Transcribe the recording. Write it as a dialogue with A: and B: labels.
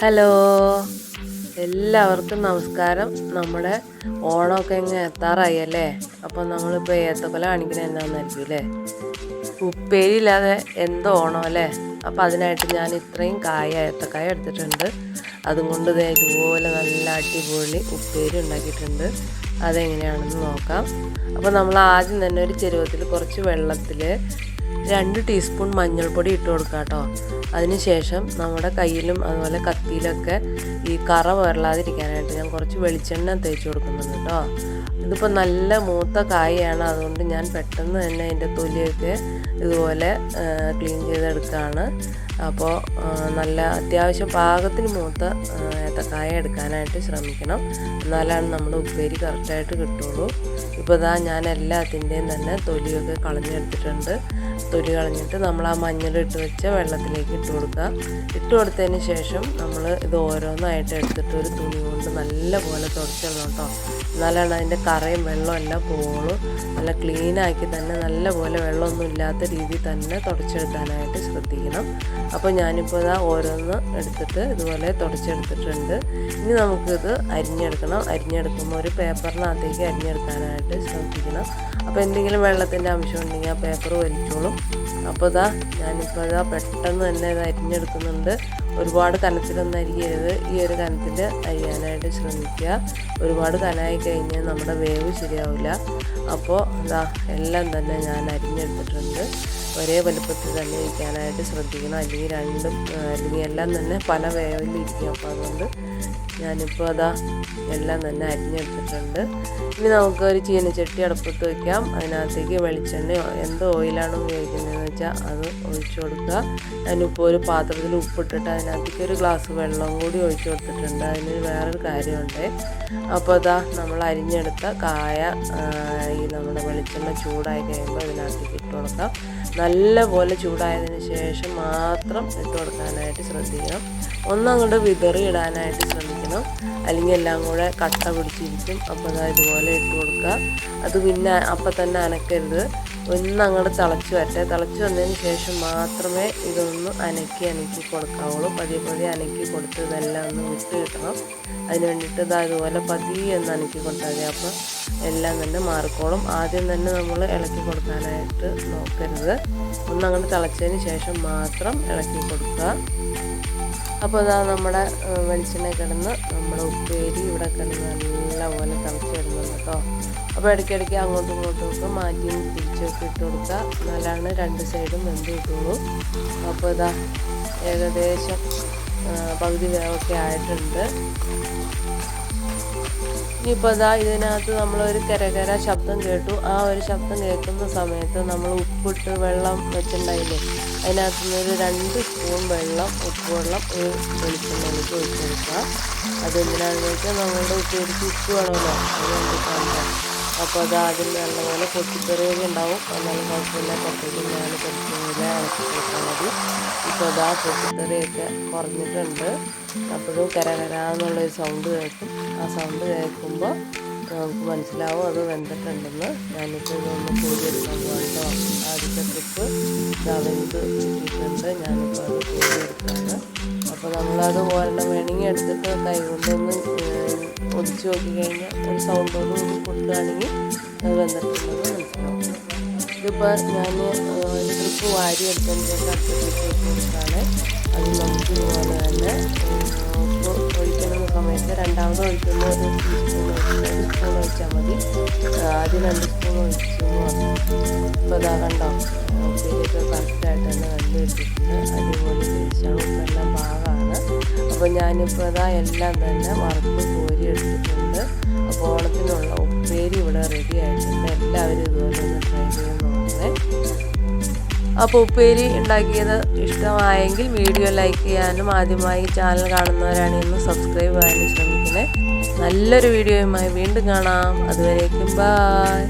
A: Hello. എല്ലാവർക്കും നമസ്കാരം. നമ്മുടെ ഓണമൊക്കെ ഇങ്ങനെ എത്താറായി അല്ലേ? അപ്പം നമ്മളിപ്പോൾ ഏത്തക്കൊല കാണിക്കുന്നത് എന്താണെന്നായിരിക്കും അല്ലേ? ഉപ്പേരിയില്ലാതെ എന്തോ ഓണം അല്ലേ? അപ്പം അതിനായിട്ട് ഞാൻ ഇത്രയും കായ ഏത്തക്കായ എടുത്തിട്ടുണ്ട്. അതും കൊണ്ട് ഇതുപോലെ നല്ല അടിപൊളി ഉപ്പേരി ഉണ്ടാക്കിയിട്ടുണ്ട്. അതെങ്ങനെയാണെന്ന് നോക്കാം. അപ്പോൾ നമ്മൾ ആദ്യം തന്നെ ഒരു ചെരുവത്തിൽ കുറച്ച് വെള്ളത്തിൽ രണ്ട് ടീസ്പൂൺ മഞ്ഞൾപ്പൊടി ഇട്ട് കൊടുക്കുക കേട്ടോ അതിനുശേഷം നമ്മുടെ കയ്യിലും അതുപോലെ കത്തിയിലൊക്കെ ഈ കറ വരളാതിരിക്കാനായിട്ട് ഞാൻ കുറച്ച് വെളിച്ചെണ്ണ തേച്ച് കൊടുക്കുന്നുണ്ട് കേട്ടോ ഇതിപ്പോൾ നല്ല മൂത്ത കായയാണ് അതുകൊണ്ട് ഞാൻ പെട്ടെന്ന് തന്നെ അതിന്റെ തൊലിയൊക്കെ ഇതുപോലെ ക്ലീൻ ചെയ്തെടുക്കുകയാണ് അപ്പോൾ നല്ല അത്യാവശ്യം പാകത്തിന് മൂത്ത ഏത്തക്കായ എടുക്കാനായിട്ട് ശ്രമിക്കണം. എന്നാലാണ് നമ്മുടെ ഉപ്പേരി കറക്റ്റായിട്ട് കിട്ടുള്ളൂ. ഇപ്പോൾ ഇതാ ഞാൻ എല്ലാത്തിന്റെയും തന്നെ തൊലിയൊക്കെ കളഞ്ഞെടുത്തിട്ടുണ്ട്. തൊലി കളഞ്ഞിട്ട് നമ്മൾ ആ മഞ്ഞളിട്ട് വെച്ച വെള്ളത്തിലേക്ക് ഇട്ട് കൊടുക്കുക. ഇട്ട് കൊടുത്തതിന് ശേഷം നമ്മൾ ഇത് ഓരോന്നായിട്ട് എടുത്തിട്ട് ഒരു തുണി കൊണ്ട് നല്ല പോലെ തുടച്ചിടണം കേട്ടോ. എന്നാലാണ് അതിന്റെ കറയും വെള്ളവും എല്ലാം പോകുള്ളൂ നല്ല ക്ലീനാക്കി തന്നെ നല്ല പോലെ വെള്ളമൊന്നും ഇല്ലാത്ത രീതിയിൽ തന്നെ തുടച്ചെടുക്കാനായിട്ട് ശ്രദ്ധിക്കണം. അപ്പോൾ ഞാനിപ്പോൾ ഇതാ ഓരോന്ന് എടുത്തിട്ട് ഇതുപോലെ തുടച്ചെടുത്തിട്ടുണ്ട്. ഇനി നമുക്കിത് അരിഞ്ഞെടുക്കണം. അരിഞ്ഞെടുക്കുമ്പോൾ ഒരു പേപ്പറിനകത്തേക്ക് അരിഞ്ഞെടുക്കാനായിട്ട് ശ്രദ്ധിക്കണം. അപ്പോൾ എന്തെങ്കിലും വെള്ളത്തിന്റെ അംശം ഉണ്ടെങ്കിൽ ആ പേപ്പർ വലിച്ചോളും. അപ്പോൾ ഇതാ ഞാനിപ്പോൾ ഇതാ പെട്ടെന്ന് തന്നെ ഇത് അരിഞ്ഞെടുക്കുന്നുണ്ട്. ഒരുപാട് കനത്തിലൊന്നും അരിയരുത്. ഈ ഒരു കനത്തിൽ അരിയാനായിട്ട് ശ്രമിക്കുക. ഒരുപാട് കനമായി കഴിഞ്ഞാൽ നമ്മുടെ വേവ് ശരിയാവില്ല. അപ്പോൾ ഇതാ എല്ലാം തന്നെ ഞാൻ അരിഞ്ഞെടുത്തിട്ടുണ്ട്. ഒരേ വലുപ്പത്തിൽ തന്നെ ഇരിക്കാനായിട്ട് ശ്രദ്ധിക്കണം. അല്ലെങ്കിൽ രണ്ടും അല്ലെങ്കിൽ എല്ലാം തന്നെ പല വേവിലിരിക്കും അപ്പോൾ അതുകൊണ്ട് ഞാനിപ്പോൾ അതാ എല്ലാം തന്നെ അരിഞ്ഞെടുത്തിട്ടുണ്ട്. ഇനി നമുക്ക് ഒരു ചീനച്ചട്ടി അടുപ്പത്ത് വയ്ക്കാം അതിനകത്തേക്ക് വെളിച്ചെണ്ണയോ എന്ത് ഓയിലാണ് ഉപയോഗിക്കുന്നതെന്ന് വെച്ചാൽ അത് ഒഴിച്ചു കൊടുക്കുക. അതിനിപ്പോൾ ഒരു പാത്രത്തിൽ ഉപ്പിട്ടിട്ട് അതിനകത്തേക്ക് ഒരു ഗ്ലാസ് വെള്ളം കൂടി ഒഴിച്ചു കൊടുത്തിട്ടുണ്ട്. അതിന് വേറൊരു കാര്യമുണ്ട്. അപ്പോൾ അതാ നമ്മൾ അരിഞ്ഞെടുത്ത കായ ഈ നമ്മുടെ വെളിച്ചെണ്ണ ചൂടായി കഴിയുമ്പോൾ അതിനകത്തേക്ക് ഇട്ട് കൊടുക്കാം. നല്ല പോലെ ചൂടായതിന് ശേഷം മാത്രം ഇട്ട് കൊടുക്കാനായിട്ട് ശ്രദ്ധിക്കണം. ഒന്നങ്ങോട്ട് വിതറി ഇടാനായിട്ട് ശ്രമിക്കണം അല്ലെങ്കിൽ എല്ലാം കൂടെ കട്ട പിടിച്ചിരിക്കും. അപ്പോൾ അതാ ഇതുപോലെ ഇട്ട് കൊടുക്കുക അത് പിന്നെ അപ്പം തന്നെ അനക്കരുത്. ഒന്ന് അങ്ങോട്ട് തിളച്ച് വരട്ടെ. തിളച്ച് വന്നതിന് ശേഷം മാത്രമേ ഇതൊന്ന് അനക്കി അനക്കി കൊടുക്കാവുള്ളൂ. പതിയെ പതിയെ അനക്കി കൊടുത്ത് ഇതെല്ലാം ഒന്ന് വിട്ട് കിട്ടണം. അതിന് വേണ്ടിയിട്ട് ഇതാ ഇതുപോലെ പതിയെ ഒന്ന് അനക്കി കൊടുത്താൽ മതി. അപ്പോൾ എല്ലാം തന്നെ മാറിക്കോളും. ആദ്യം തന്നെ നമ്മൾ ഇളക്കി കൊടുക്കാനായിട്ട് നോക്കരുത്. ഒന്ന് അങ്ങോട്ട് തിളച്ചതിന് ശേഷം മാത്രം ഇളക്കി കൊടുക്കുക. അപ്പോൾ ഇതാ നമ്മുടെ വെളിച്ചെണ്ണ കിടന്ന് നമ്മുടെ ഉപ്പേരി ഇവിടെ കിടന്ന് നല്ലപോലെ തിളച്ച് വരുന്നുണ്ട് കേട്ടോ. അപ്പോൾ ഇടയ്ക്കിടയ്ക്ക് അങ്ങോട്ടും ഇങ്ങോട്ടും ഒക്കെ മാറ്റി തിരിച്ചൊക്കെ ഇട്ട് കൊടുക്കുക എന്നാലാണ് രണ്ട് സൈഡും വെന്ത് കിട്ടുള്ളൂ. അപ്പോൾ ഇതാ ഏകദേശം പകുതി വേവൊക്കെ ആയിട്ടുണ്ട്. ഇനിയിപ്പോൾ ഇതാ ഇതിനകത്ത് നമ്മളൊരു കരകര ശബ്ദം കേട്ടു. ആ ഒരു ശബ്ദം കേൾക്കുന്ന സമയത്ത് നമ്മൾ ഉപ്പിട്ട് വെള്ളം വെച്ചിട്ടുണ്ടായില്ലേ? അതിനകത്ത് നിന്ന് ഒരു രണ്ട് സ്പൂൺ വെള്ളം ഉപ്പ് വെള്ളം ഒരു വെളിച്ചെണ്ണയിലേക്ക് ഒഴിച്ച് കൊടുക്കുക. അതെന്തിനാണെന്ന് വെച്ചാൽ നമ്മളുടെ ഒരു ഉപ്പ് വേണമല്ലോ. അത് അപ്പോൾ അത് ആദ്യം നല്ലപോലെ പൊട്ടിത്തെറിയൊക്കെ ഉണ്ടാവും. എന്നാലും കുഴപ്പമില്ല. പുറത്തേക്ക് ഞാൻ കുറച്ചുകൂടെ ഇളക്കി കൊടുത്താൽ മതി. ഇപ്പോൾ അതാ പൊട്ടിത്തെറിയൊക്കെ കുറഞ്ഞിട്ടുണ്ട്. അപ്പോഴും കരകരാന്നുള്ളൊരു സൗണ്ട് കേൾക്കും. ആ സൗണ്ട് കേൾക്കുമ്പോൾ നമുക്ക് മനസ്സിലാവും അത് വെന്തിട്ടുണ്ടെന്ന്. ഞാനിപ്പോൾ ഇതൊന്ന് കോരിയെടുക്കാൻ പോകട്ടോ ആദ്യത്തെ ട്രിപ്പ് വെന്ത് കിട്ടിയിട്ടുണ്ട് ഞാനിപ്പോൾ അത് കോരിയെടുക്കുകയാണ് അപ്പോൾ നമ്മളത് ഒരെണ്ണം വേണമെങ്കിൽ എടുത്തിട്ട് കൈ കൊണ്ടൊന്ന് ഒതിച്ച് നോക്കി കഴിഞ്ഞാൽ ഒരു സൗണ്ടോട് കൂടി കൊടുക്കുകയാണെങ്കിൽ അത് വന്നിട്ടുണ്ടെന്ന് മനസ്സിലാവും. ഇതിപ്പോൾ ഞാൻ ട്രിപ്പ് വാരി എടുത്തതിന്റെ വെച്ച് അത് നമുക്ക് ഇതുപോലെ തന്നെ ഒഴിക്കുന്ന സമയത്ത് രണ്ടാമത് ഒഴിക്കുന്ന ഒരു സ്പൂൺ ഒഴിച്ചാൽ മതി. ആദ്യം രണ്ട് സ്പൂൺ ഒഴിച്ചു ഇപ്പോൾ ഇതാ കണ്ടോ? ഉപ്പേരിയൊക്കെ കറക്റ്റായിട്ട് തന്നെ കണ്ടു കിട്ടിയിട്ടുണ്ട്. അടിപൊളി ടേസ്റ്റാണ് അപ്പോൾ ഞാനിപ്പോൾ അതാ എല്ലാം തന്നെ വറുത്ത് കോരി എടുത്തിട്ടുണ്ട്. അപ്പോൾ ഓണത്തിനുള്ള ഉപ്പേരി ഇവിടെ റെഡി ആയിട്ടുണ്ട്. എല്ലാവരും ഇതുപോലെ ഒന്ന് ട്രൈ ചെയ്ത് നോക്കണേ. അപ്പോൾ ഉപ്പേരി ഉണ്ടാക്കിയത് ഇഷ്ടമായെങ്കിൽ വീഡിയോ ലൈക്ക് ചെയ്യാനും ആദ്യമായി ചാനൽ കാണുന്നവരാണെങ്കിൽ ഒന്ന് സബ്സ്ക്രൈബ് ചെയ്യാനും ശ്രമിക്കണേ. നല്ലൊരു വീഡിയോയുമായി വീണ്ടും കാണാം. അതുവരേക്കും ബായ്